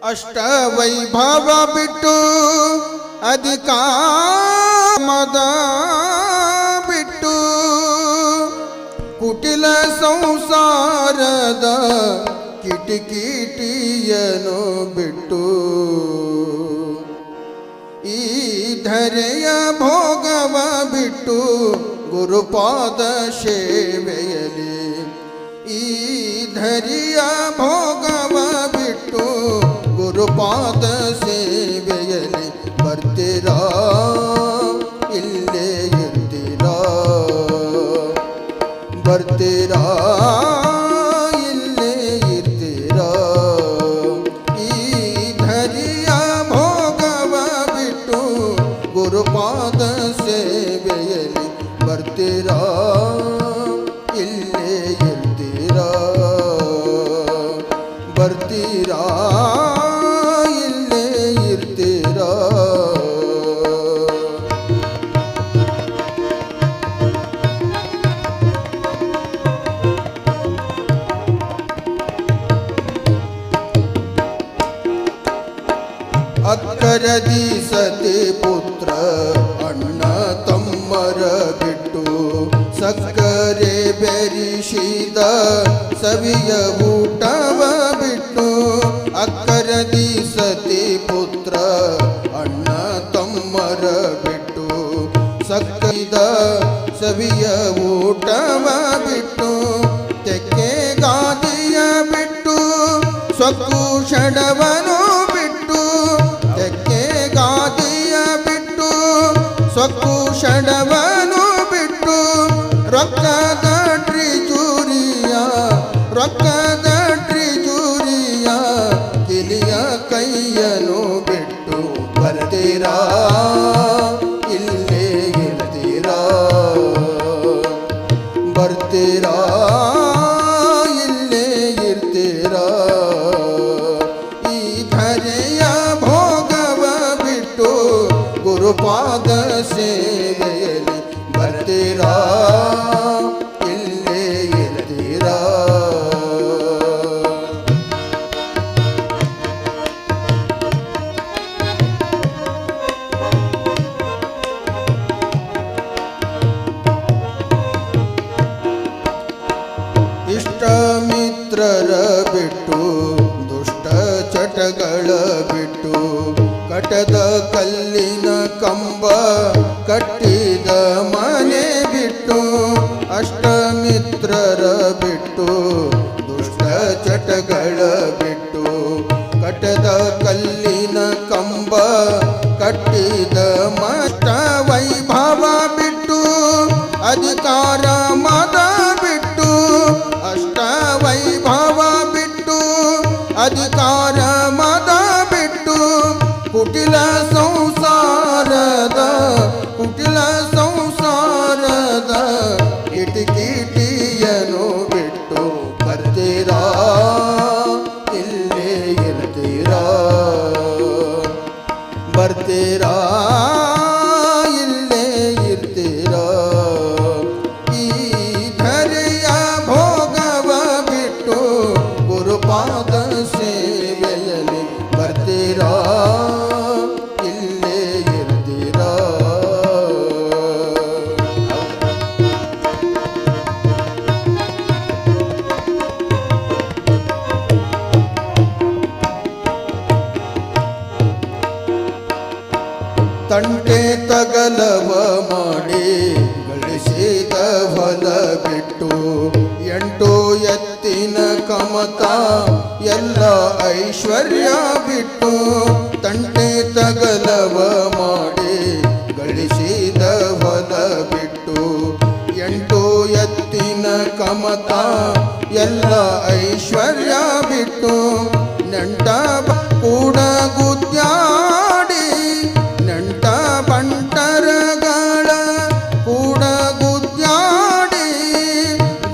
ಅಷ್ಟ ವೈಭವ ಬಿಟ್ಟು ಅಧಿಕ ಮದ ಬಿಟ್ಟು ಕುಟಿಲ ಸಂಸಾರದ ಕಿಟಿಕಿಟಿಯನು ಬಿಟ್ಟು ಈ ಧರೆಯ ಭೋಗವ ಬಿಟ್ಟು ಗುರುಪಾದ ಸೇವೆಯಲಿ ಈ ಧರಿಯ ಭೋಗವ ಬಿಟ್ಟು ಗುರುಪಾದ ಸೇವೆಯಲಿ ಬರ್ತೀರಾ ಇಲ್ಲೇ ಇರ್ತೀರಾ ಬರ್ತೀರಾ ಇಲ್ಲೇ ಇರ್ತೀರಾ ಈ ಧರಿಯ ಭೋಗವ ಬಿಟ್ಟು ಗುರುಪಾದ ಸೇವೆಯಲ್ಲಿ ಬರ್ತೀರಾ ಅಕ್ಕರದಿ ಸತಿ ಪುತ್ರ ಅಣ್ಣ ತಮ್ಮರ ಬಿಟ್ಟು ಸಕ್ಕರೆ ಬೆರಿಸಿದ ಸವಿಯ ಊಟವ ಬಿಟ್ಟು ಅಕ್ಕರದಿ ಸತಿ ಪುತ್ರ ಅಣ್ಣ ತಮ್ಮರ ಬಿಟ್ಟು ಸಕ್ಕಿದ ಸವಿಯ ಊಟವ ಬಿಟ್ಟು ತೆಕ್ಕೆ ಗಾದಿಯ ಬಿಟ್ಟು ಸೊಕ್ಕು ಷಡವನು ಬರ್ತೀರಾ ಇಲ್ಲೇ ಇರ್ತೀರಾ ಬರ್ತೀರಾ ಇಲ್ಲೇ ಇರ್ತೀರಾ ಈ ಧರೆಯ ಭೋಗವ ಬಿಟ್ಟು ಗುರುಪಾದ ಸೇವೆಯಲ್ಲಿ ಬರ್ತೀರಾ ಮಿತ್ರರ ಬಿಟ್ಟು ದುಷ್ಟ ಚಟಗಳ ಬಿಟ್ಟು ಕಟದ ಕಲ್ಲಿನ ಕಂಬ ಕಟ್ಟಿದ ಮನೆ ತಂಟೆ ತಗಲವ ಮಾಡಿ ಗಳಿಸಿದ ಹೊಲ ಬಿಟ್ಟು ಎಂಟು ಎತ್ತಿನ ಕಮತ ಎಲ್ಲ ಐಶ್ವರ್ಯ ಬಿಟ್ಟು ತಂಟೆ ತಗಲವ ಮಾಡಿ ಗಳಿಸಿದ ಹೊಲ ಬಿಟ್ಟು ಎಂಟು ಎತ್ತಿನ ಕಮತ ಎಲ್ಲ ಐಶ್ವರ್ಯ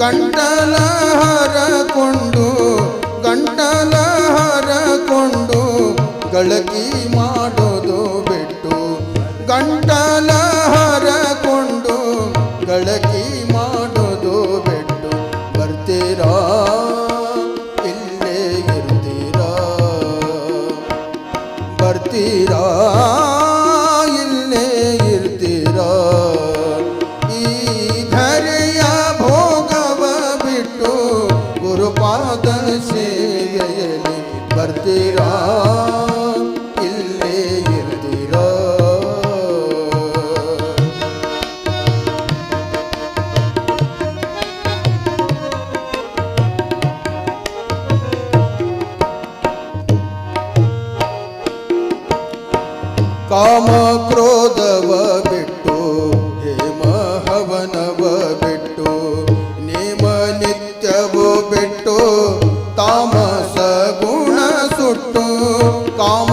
ಗಂಟಲ ಹರಕೊಂಡು ಗಂಟಲ ಹರಕೊಂಡು ಗಳಗಿ ಕಾಮ ಕ್ರೋಧವ ಬಿಟ್ಟು ಹೇಮ ಹವನವ ಬಿಟ್ಟು ನೇಮ ನಿತ್ಯವು ಬಿಟ್ಟು ತಾಮಸ ಗುಣ ಸುಟ್ಟು ಕಾಮ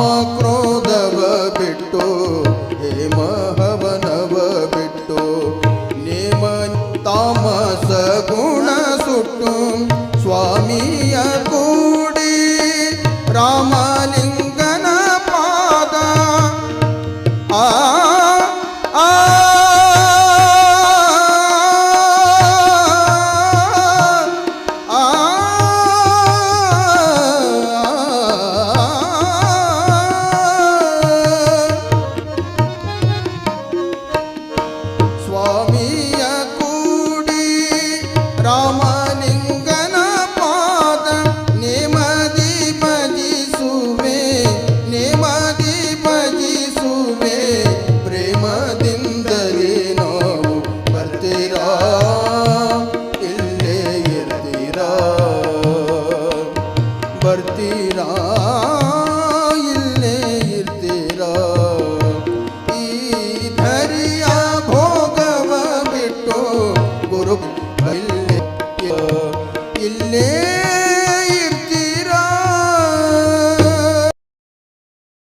রাম